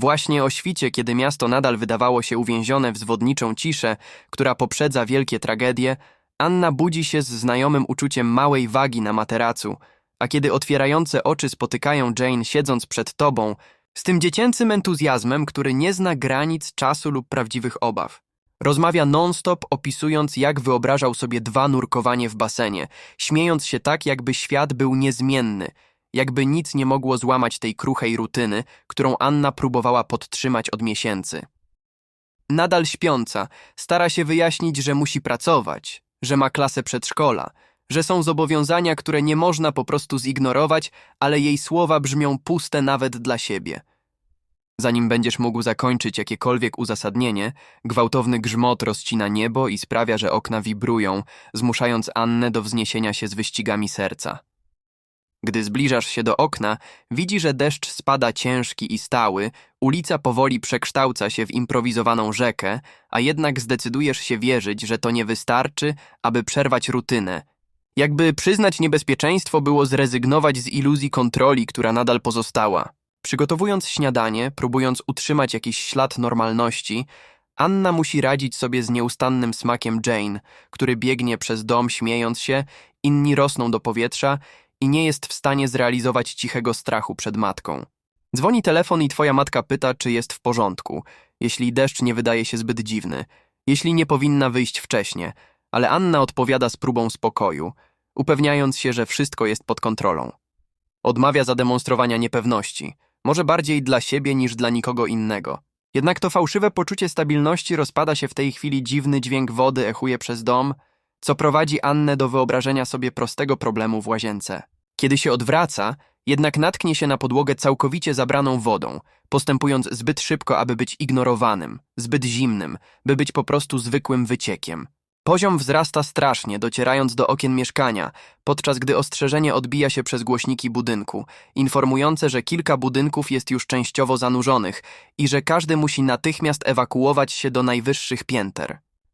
Właśnie o świcie, kiedy miasto nadal wydawało się uwięzione w zwodniczą ciszę, która poprzedza wielkie tragedie, Anna budzi się z znajomym uczuciem małej wagi na materacu, a kiedy otwierające oczy spotykają Jane siedząc przed tobą, z tym dziecięcym entuzjazmem, który nie zna granic czasu lub prawdziwych obaw. Rozmawia non-stop, opisując, jak wyobrażał sobie dwa nurkowanie w basenie, śmiejąc się tak, jakby świat był niezmienny, jakby nic nie mogło złamać tej kruchej rutyny, którą Anna próbowała podtrzymać od miesięcy. Nadal śpiąca, stara się wyjaśnić, że musi pracować, że ma klasę przedszkola, że są zobowiązania, które nie można po prostu zignorować, ale jej słowa brzmią puste nawet dla siebie. Zanim będziesz mógł zakończyć jakiekolwiek uzasadnienie, gwałtowny grzmot rozcina niebo i sprawia, że okna wibrują, zmuszając Annę do wzniesienia się z wyścigami serca. Gdy zbliżasz się do okna, widzi, że deszcz spada ciężki i stały, ulica powoli przekształca się w improwizowaną rzekę, a jednak zdecydujesz się wierzyć, że to nie wystarczy, aby przerwać rutynę. Jakby przyznać niebezpieczeństwo było zrezygnować z iluzji kontroli, która nadal pozostała. Przygotowując śniadanie, próbując utrzymać jakiś ślad normalności, Anna musi radzić sobie z nieustannym smakiem Jane, który biegnie przez dom śmiejąc się, inni rosną do powietrza i nie jest w stanie zrealizować cichego strachu przed matką. Dzwoni telefon i twoja matka pyta, czy jest w porządku, jeśli deszcz nie wydaje się zbyt dziwny, jeśli nie powinna wyjść wcześnie, ale Anna odpowiada z próbą spokoju, upewniając się, że wszystko jest pod kontrolą. Odmawia zademonstrowania niepewności, może bardziej dla siebie niż dla nikogo innego. Jednak to fałszywe poczucie stabilności rozpada się w tej chwili dziwny dźwięk wody echuje przez dom, co prowadzi Annę do wyobrażenia sobie prostego problemu w łazience. Kiedy się odwraca, jednak natknie się na podłogę całkowicie zabraną wodą, postępując zbyt szybko, aby być ignorowanym, zbyt zimnym, by być po prostu zwykłym wyciekiem. Poziom wzrasta strasznie, docierając do okien mieszkania, podczas gdy ostrzeżenie odbija się przez głośniki budynku, informujące, że kilka budynków jest już częściowo zanurzonych i że każdy musi natychmiast ewakuować się do najwyższych pięter.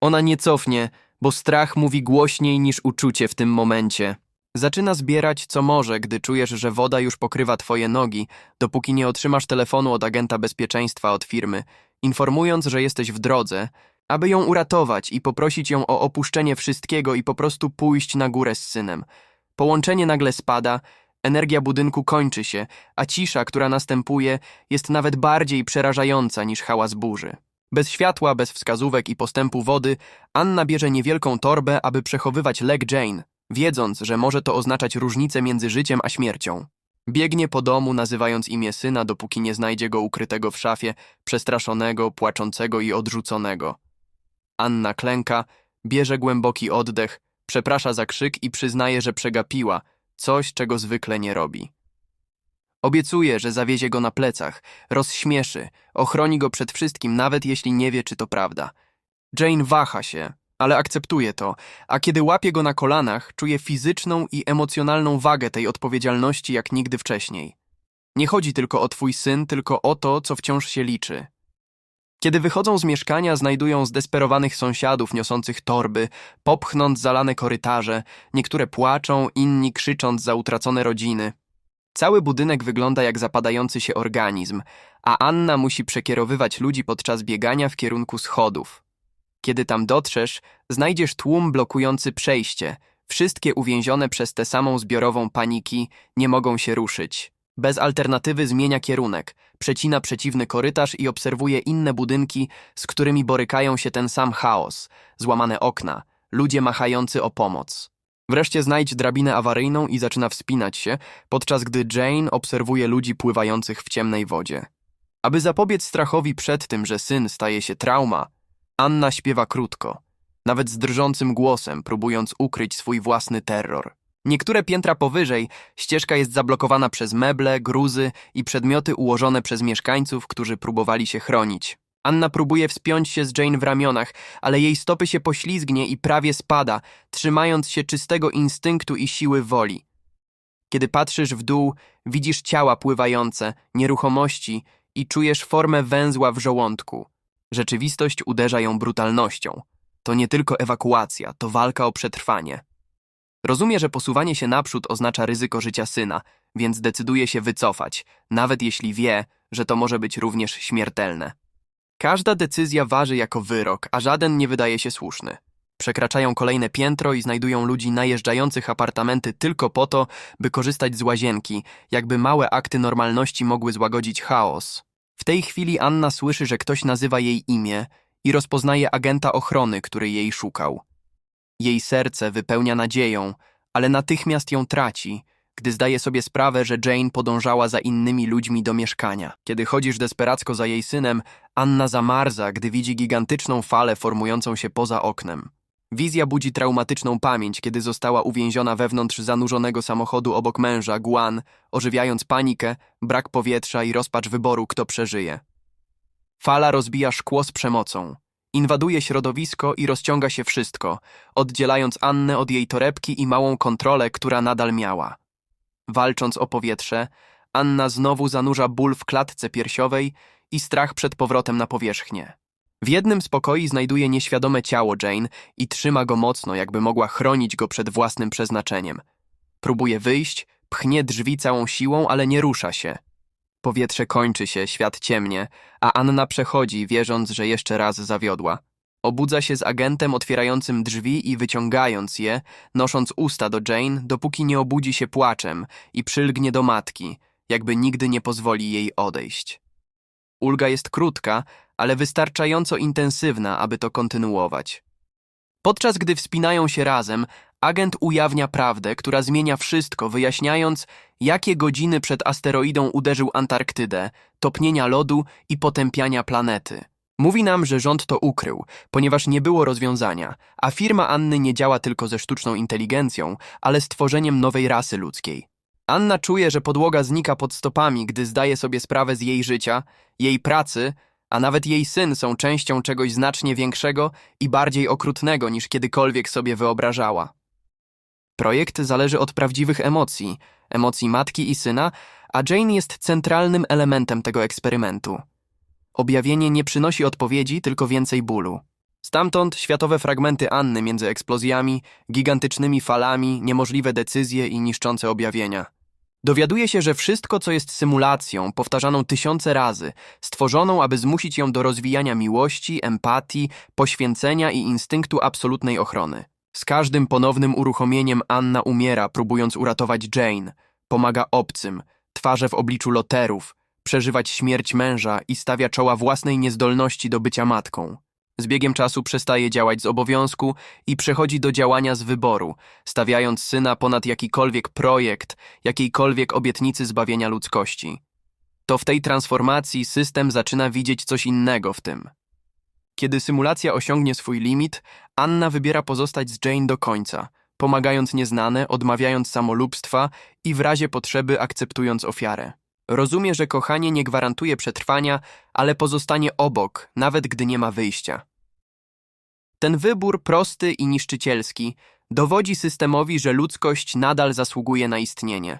Ona nie cofnie, bo strach mówi głośniej niż uczucie w tym momencie. Zaczyna zbierać co może, gdy czujesz, że woda już pokrywa twoje nogi, dopóki nie otrzymasz telefonu od agenta bezpieczeństwa od firmy, informując, że jesteś w drodze, aby ją uratować i poprosić ją o opuszczenie wszystkiego i po prostu pójść na górę z synem. Połączenie nagle spada, energia budynku kończy się, a cisza, która następuje, jest nawet bardziej przerażająca niż hałas burzy. Bez światła, bez wskazówek i postępu wody, Anna bierze niewielką torbę, aby przechowywać lek Jane, wiedząc, że może to oznaczać różnicę między życiem a śmiercią. Biegnie po domu, nazywając imię syna, dopóki nie znajdzie go ukrytego w szafie, przestraszonego, płaczącego i odrzuconego. Anna klęka, bierze głęboki oddech, przeprasza za krzyk i przyznaje, że przegapiła, coś, czego zwykle nie robi. Obiecuje, że zawiezie go na plecach, rozśmieszy, ochroni go przed wszystkim, nawet jeśli nie wie, czy to prawda. Jane waha się, ale akceptuje to, a kiedy łapie go na kolanach, czuje fizyczną i emocjonalną wagę tej odpowiedzialności jak nigdy wcześniej. Nie chodzi tylko o twój syn, tylko o to, co wciąż się liczy. Kiedy wychodzą z mieszkania, znajdują zdesperowanych sąsiadów niosących torby, popchnąc zalane korytarze, niektóre płaczą, inni krzycząc za utracone rodziny. Cały budynek wygląda jak zapadający się organizm, a Anna musi przekierowywać ludzi podczas biegania w kierunku schodów. Kiedy tam dotrzesz, znajdziesz tłum blokujący przejście. Wszystkie uwięzione przez tę samą zbiorową paniki nie mogą się ruszyć. Bez alternatywy zmienia kierunek, przecina przeciwny korytarz i obserwuje inne budynki, z którymi borykają się ten sam chaos, złamane okna, ludzie machający o pomoc. Wreszcie znajdź drabinę awaryjną i zaczyna wspinać się, podczas gdy Jane obserwuje ludzi pływających w ciemnej wodzie. Aby zapobiec strachowi przed tym, że syn staje się trauma, Anna śpiewa krótko, nawet z drżącym głosem, próbując ukryć swój własny terror. Niektóre piętra powyżej ścieżka jest zablokowana przez meble, gruzy i przedmioty ułożone przez mieszkańców, którzy próbowali się chronić. Anna próbuje wspiąć się z Jane w ramionach, ale jej stopy się poślizgnie i prawie spada, trzymając się czystego instynktu i siły woli. Kiedy patrzysz w dół, widzisz ciała pływające, nieruchomości i czujesz formę węzła w żołądku. Rzeczywistość uderza ją brutalnością. To nie tylko ewakuacja, to walka o przetrwanie. Rozumie, że posuwanie się naprzód oznacza ryzyko życia syna, więc decyduje się wycofać, nawet jeśli wie, że to może być również śmiertelne. Każda decyzja waży jako wyrok, a żaden nie wydaje się słuszny. Przekraczają kolejne piętro i znajdują ludzi najeżdżających apartamenty tylko po to, by korzystać z łazienki, jakby małe akty normalności mogły złagodzić chaos. W tej chwili Anna słyszy, że ktoś nazywa jej imię i rozpoznaje agenta ochrony, który jej szukał. Jej serce wypełnia nadzieją, ale natychmiast ją traci, gdy zdaje sobie sprawę, że Jane podążała za innymi ludźmi do mieszkania. Kiedy chodzisz desperacko za jej synem, Anna zamarza, gdy widzi gigantyczną falę formującą się poza oknem. Wizja budzi traumatyczną pamięć, kiedy została uwięziona wewnątrz zanurzonego samochodu obok męża, Guan, ożywiając panikę, brak powietrza i rozpacz wyboru, kto przeżyje. Fala rozbija szkło z przemocą. Inwaduje środowisko i rozciąga się wszystko, oddzielając Annę od jej torebki i małą kontrolę, która nadal miała. Walcząc o powietrze, Anna znowu zanurza ból w klatce piersiowej i strach przed powrotem na powierzchnię. W jednym z pokoi znajduje nieświadome ciało Jane i trzyma go mocno, jakby mogła chronić go przed własnym przeznaczeniem. Próbuje wyjść, pchnie drzwi całą siłą, ale nie rusza się. Powietrze kończy się, świat ciemnie, a Anna przechodzi, wierząc, że jeszcze raz zawiodła. Obudza się z agentem otwierającym drzwi i wyciągając je, nosząc usta do Jane, dopóki nie obudzi się płaczem i przylgnie do matki, jakby nigdy nie pozwoli jej odejść. Ulga jest krótka, ale wystarczająco intensywna, aby to kontynuować. Podczas gdy wspinają się razem, agent ujawnia prawdę, która zmienia wszystko, wyjaśniając, jakie godziny przed asteroidą uderzył Antarktydę, topnienia lodu i potępiania planety. Mówi nam, że rząd to ukrył, ponieważ nie było rozwiązania, a firma Anny nie działa tylko ze sztuczną inteligencją, ale stworzeniem nowej rasy ludzkiej. Anna czuje, że podłoga znika pod stopami, gdy zdaje sobie sprawę z jej życia, jej pracy, a nawet jej syn są częścią czegoś znacznie większego i bardziej okrutnego niż kiedykolwiek sobie wyobrażała. Projekt zależy od prawdziwych emocji, emocji matki i syna, a Jane jest centralnym elementem tego eksperymentu. Objawienie nie przynosi odpowiedzi, tylko więcej bólu. Stamtąd światowe fragmenty Anny między eksplozjami, gigantycznymi falami, niemożliwe decyzje i niszczące objawienia. Dowiaduje się, że wszystko, co jest symulacją, powtarzaną tysiące razy, stworzoną, aby zmusić ją do rozwijania miłości, empatii, poświęcenia i instynktu absolutnej ochrony. Z każdym ponownym uruchomieniem Anna umiera, próbując uratować Jane. Pomaga obcym, twarze w obliczu loterów, przeżywać śmierć męża i stawia czoła własnej niezdolności do bycia matką. Z biegiem czasu przestaje działać z obowiązku i przechodzi do działania z wyboru, stawiając syna ponad jakikolwiek projekt, jakiejkolwiek obietnicy zbawienia ludzkości. To w tej transformacji system zaczyna widzieć coś innego w tym. Kiedy symulacja osiągnie swój limit, Anna wybiera pozostać z Jane do końca, pomagając nieznane, odmawiając samolubstwa i w razie potrzeby akceptując ofiarę. Rozumie, że kochanie nie gwarantuje przetrwania, ale pozostanie obok, nawet gdy nie ma wyjścia. Ten wybór prosty i niszczycielski dowodzi systemowi, że ludzkość nadal zasługuje na istnienie.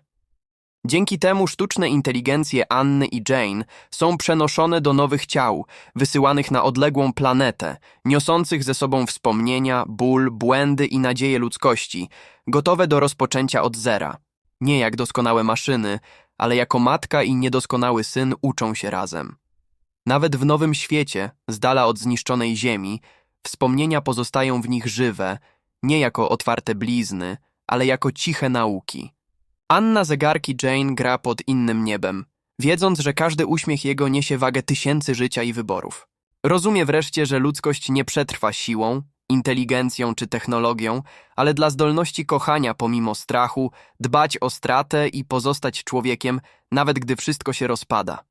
Dzięki temu sztuczne inteligencje Anny i Jane są przenoszone do nowych ciał, wysyłanych na odległą planetę, niosących ze sobą wspomnienia, ból, błędy i nadzieje ludzkości, gotowe do rozpoczęcia od zera. Nie jak doskonałe maszyny, ale jako matka i niedoskonały syn uczą się razem. Nawet w nowym świecie, z dala od zniszczonej ziemi, wspomnienia pozostają w nich żywe, nie jako otwarte blizny, ale jako ciche nauki. Anna zegarki Jane gra pod innym niebem, wiedząc, że każdy uśmiech jego niesie wagę tysięcy życia i wyborów. Rozumie wreszcie, że ludzkość nie przetrwa siłą, inteligencją czy technologią, ale dla zdolności kochania pomimo strachu, dbać o stratę i pozostać człowiekiem, nawet gdy wszystko się rozpada.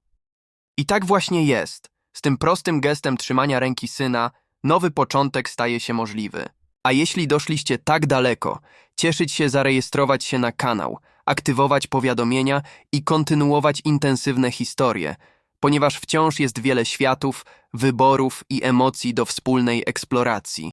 I tak właśnie jest. Z tym prostym gestem trzymania ręki syna, nowy początek staje się możliwy. A jeśli doszliście tak daleko, cieszyć się zarejestrować się na kanał, aktywować powiadomienia i kontynuować intensywne historie, ponieważ wciąż jest wiele światów, wyborów i emocji do wspólnej eksploracji.